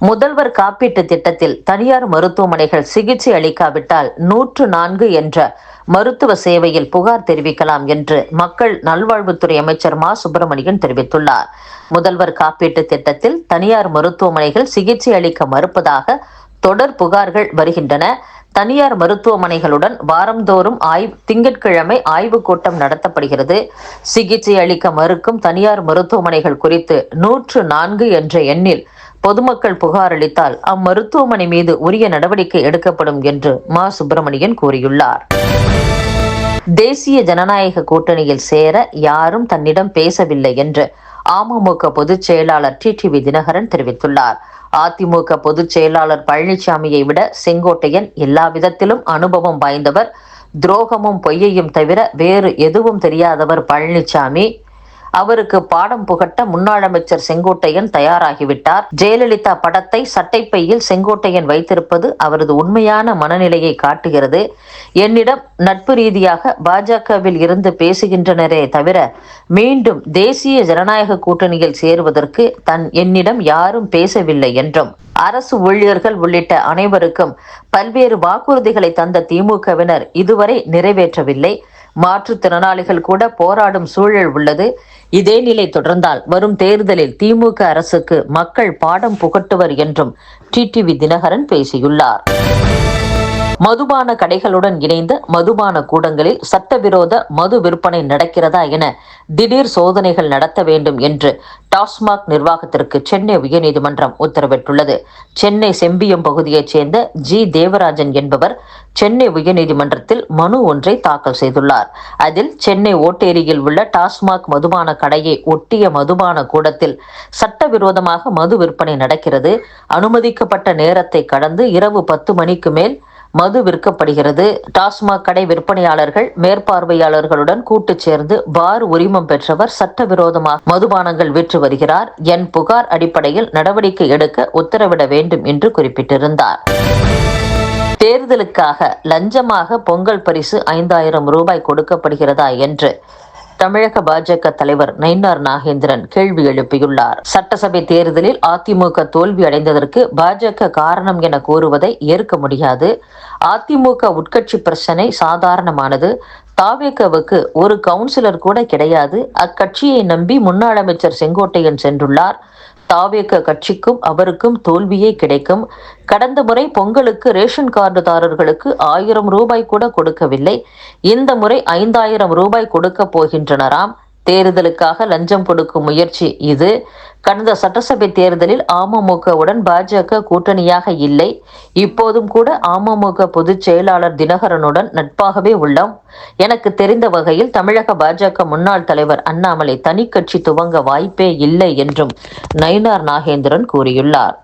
முதல்வர் காப்பீட்டு திட்டத்தில் தனியார் மருத்துவமனைகள் சிகிச்சை அளிக்காவிட்டால் நூற்று நான்கு என்ற மருத்துவ சேவையில் புகார் தெரிவிக்கலாம் என்று மக்கள் நல்வாழ்வுத்துறை அமைச்சர் மா. சுப்பிரமணியன் தெரிவித்துள்ளார். முதல்வர் காப்பீட்டு திட்டத்தில் தனியார் மருத்துவமனைகள் சிகிச்சை அளிக்க மறுப்பதாக தொடர் புகார்கள் வருகின்றன. தனியார் மருத்துவமனைகளுடன் வாரந்தோறும் ஆய்வு திங்கட்கிழமை ஆய்வுக் கூட்டம் நடத்தப்படுகிறது. சிகிச்சை அளிக்க மறுக்கும் தனியார் மருத்துவமனைகள் குறித்து நூற்று நான்கு என்ற எண்ணில் பொதுமக்கள் புகார் அளித்தால் அம்மருத்துவமனை மீது உரிய நடவடிக்கை எடுக்கப்படும் என்று மா. சுப்பிரமணியன் கூறியுள்ளார். தேசிய ஜனநாயக கூட்டணியில் சேர யாரும் தன்னிடம் பேசவில்லை என்று அமமுக பொதுச் செயலாளர் டிடிவி தினகரன் தெரிவித்துள்ளார். அதிமுக பொதுச் செயலாளர் பழனிசாமியை விட செங்கோட்டையன் எல்லா விதத்திலும் அனுபவம் வாய்ந்தவர் துரோகமும் பொய்யையும் தவிர வேறு எதுவும் தெரியாதவர் பழனிசாமி. அவருக்கு பாடம் புகட்ட முன்னாள் அமைச்சர் செங்கோட்டையன் தயாராகிவிட்டார். ஜெயலலிதா படத்தை சட்டைப்பையில் செங்கோட்டையன் வைத்திருப்பது அவரது உண்மையான மனநிலையை காட்டுகிறது. என்னிடம் நட்பு ரீதியாக பாஜகவில் இருந்து பேசுகின்றனரே தவிர மீண்டும் தேசிய ஜனநாயக கூட்டணியில் சேருவதற்கு தன் என்னிடம் யாரும் பேசவில்லை என்றும் அரசு ஊழியர்கள் உள்ளிட்ட அனைவருக்கும் பல்வேறு வாக்குறுதிகளை தந்த திமுகவினர் இதுவரை நிறைவேற்றவில்லை. மாற்றுத்திறனாளிகள் கூட போராடும் சூழல் உள்ளது. இதே நிலை தொடர்ந்தால் வரும் தேர்தலில் திமுக அரசுக்கு மக்கள் பாடம் புகட்டுவர் என்றும் டிடிவி தினகரன் பேசியுள்ளார். மதுபான கடைகளுடன் இணைந்த மதுபான கூடங்களில் சட்டவிரோத மது விற்பனை நடக்கிறதா என திடீர் சோதனைகள் நடத்த வேண்டும் என்று டாஸ்மாக் நிர்வாகத்திற்கு சென்னை உயர்நீதிமன்றம் உத்தரவிட்டுள்ளது. சென்னை செம்பியம் பகுதியைச் சேர்ந்த ஜி. தேவராஜன் என்பவர் சென்னை உயர்நீதிமன்றத்தில் மனு ஒன்றை தாக்கல் செய்துள்ளார். அதில் சென்னை ஓட்டேரியில் உள்ள டாஸ்மாக் மதுபான கடையை ஒட்டிய மதுபான கூடத்தில் சட்டவிரோதமாக மது விற்பனை நடக்கிறது. அனுமதிக்கப்பட்ட நேரத்தை கடந்து இரவு பத்து மணிக்கு மேல் மது விற்கப்படுகிறது. டாஸ்மாக் கடை விற்பனையாளர்கள் மேற்பார்வையாளர்களுடன் கூட்டு சேர்ந்து பார் உரிமம் பெற்றவர் சட்டவிரோதமாக மதுபானங்கள் விற்று வருகிறார். என் புகார் அடிப்படையில் நடவடிக்கை எடுக்க உத்தரவிட வேண்டும் என்று குறிப்பிட்டிருந்தார். தேர்தலுக்காக லஞ்சமாக பொங்கல் பரிசு ஐந்தாயிரம் ரூபாய் கொடுக்கப்படுகிறதா என்று தமிழக பாஜக தலைவர் நயினார் நாகேந்திரன் கேள்வி எழுப்பியுள்ளார். சட்டசபை தேர்தலில் அதிமுக தோல்வி அடைந்ததற்கு பாஜக காரணம் என கூறுவதை ஏற்க முடியாது. அதிமுக உட்கட்சி பிரச்சனை சாதாரணமானது. தாவேக்கவுக்கு ஒரு கவுன்சிலர் கூட கிடையாது. அக்கட்சியை நம்பி முன்னாள் அமைச்சர் செங்கோட்டையன் சென்றுள்ளார். தாவேக கட்சிக்கும் அவருக்கும் தோல்வியே கிடைக்கும். கடந்த முறை பொங்கலுக்கு ரேஷன் கார்டுதாரர்களுக்கு ஆயிரம் ரூபாய் கூட கொடுக்கவில்லை. இந்த முறை ஐந்தாயிரம் ரூபாய் கொடுக்க போகின்றனராம். தேர்தலுக்காக லஞ்சம் கொடுக்கும் முயற்சி இது. கடந்த சட்டசபை தேர்தலில் அமமுகவுடன் பாஜக கூட்டணியாக இல்லை. இப்போதும் கூட அமமுக பொதுச் செயலாளர் தினகரனுடன் நட்பாகவே உள்ளோம். எனக்கு தெரிந்த வகையில் தமிழக பாஜக முன்னாள் தலைவர் அண்ணாமலை தனி கட்சி துவங்க வாய்ப்பே இல்லை என்றும் நயினார் நாகேந்திரன் கூறியுள்ளார்.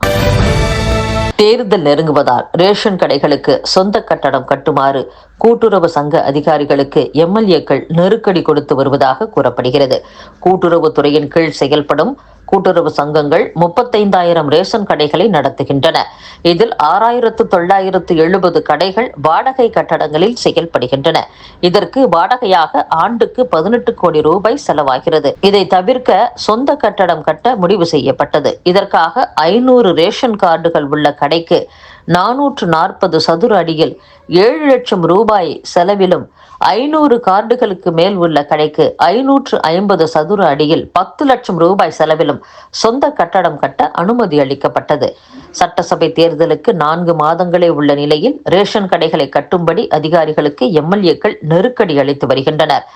தேர்தல் நெருங்குவதால் ரேஷன் கடைகளுக்கு சொந்த கட்டடம் கட்டுமாறு கூட்டுறவு சங்க அதிகாரிகளுக்கு எம்எல்ஏக்கள் நெருக்கடி கொடுத்து வருவதாக கூறப்படுகிறது. கூட்டுறவுத்துறையின் கீழ் செயல்படும் கூட்டுறவு சங்கங்கள் முப்பத்தைந்தாயிரம் ரேஷன் கடைகளை நடத்துகின்றன. இதில் ஆறாயிரத்து தொள்ளாயிரத்து எழுபது கடைகள் வாடகை கட்டடங்களில் செயல்படுகின்றன. இதற்கு வாடகையாக ஆண்டுக்கு பதினெட்டு கோடி ரூபாய் செலவாகிறது. இதை தவிர்க்க சொந்த கட்டடம் கட்ட முடிவு செய்யப்பட்டது. இதற்காக ஐநூறு ரேஷன் கார்டுகள் உள்ள கடைக்கு நானூற்று நாற்பது சதுர அடியில் ஏழு லட்சம் ரூபாய் செலவிலும் ஐநூறு கார்டுகளுக்கு மேல் உள்ள கடைக்கு ஐநூற்று ஐம்பது சதுர அடியில் பத்து லட்சம் ரூபாய் செலவிலும் சொந்த கட்டடம் கட்ட அனுமதி அளிக்கப்பட்டது. சட்டசபை தேர்தலுக்கு நான்கு மாதங்களே உள்ள நிலையில் ரேஷன் கடைகளை கட்டும்படி அதிகாரிகளுக்கு எம்எல்ஏக்கள் நெருக்கடி அளித்து வருகின்றனர்.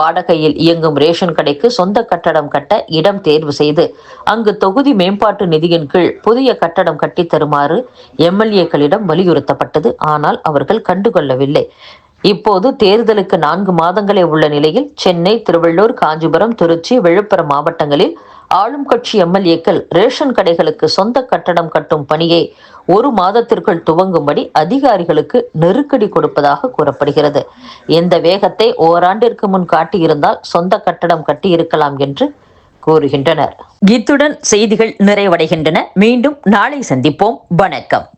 வாடகையில் இயங்கும் ரேஷன் கடைக்கு சொந்த கட்டடம் கட்ட இடம் தேர்வு செய்து அங்கு தொகுதி மேம்பாட்டு நிதியின் கீழ் புதிய கட்டடம் கட்டித் தருமாறு எம்எல்ஏக்களிடம் வலியுறுத்தப்பட்டது. ஆனால் அவர்கள் கண்டுகொள்ளவில்லை. இப்போது தேர்தலுக்கு நான்கு மாதங்களே உள்ள நிலையில் சென்னை திருவள்ளூர் காஞ்சிபுரம் திருச்சி விழுப்புரம் மாவட்டங்களில் ஆளும் கட்சி எம்எல்ஏக்கள் ரேஷன் கடைகளுக்கு சொந்த கட்டடம் கட்டும் பணியை ஒரு மாதத்திற்குள் துவங்கும்படி அதிகாரிகளுக்கு நெருக்கடி கொடுப்பதாக கூறப்படுகிறது. இந்த வேகத்தை ஓராண்டிற்கு முன் காட்டியிருந்தால் சொந்த கட்டடம் கட்டியிருக்கலாம் என்று கூறுகின்றனர். இத்துடன் செய்திகள் நிறைவடைகின்றன. மீண்டும் நாளை சந்திப்போம். வணக்கம்.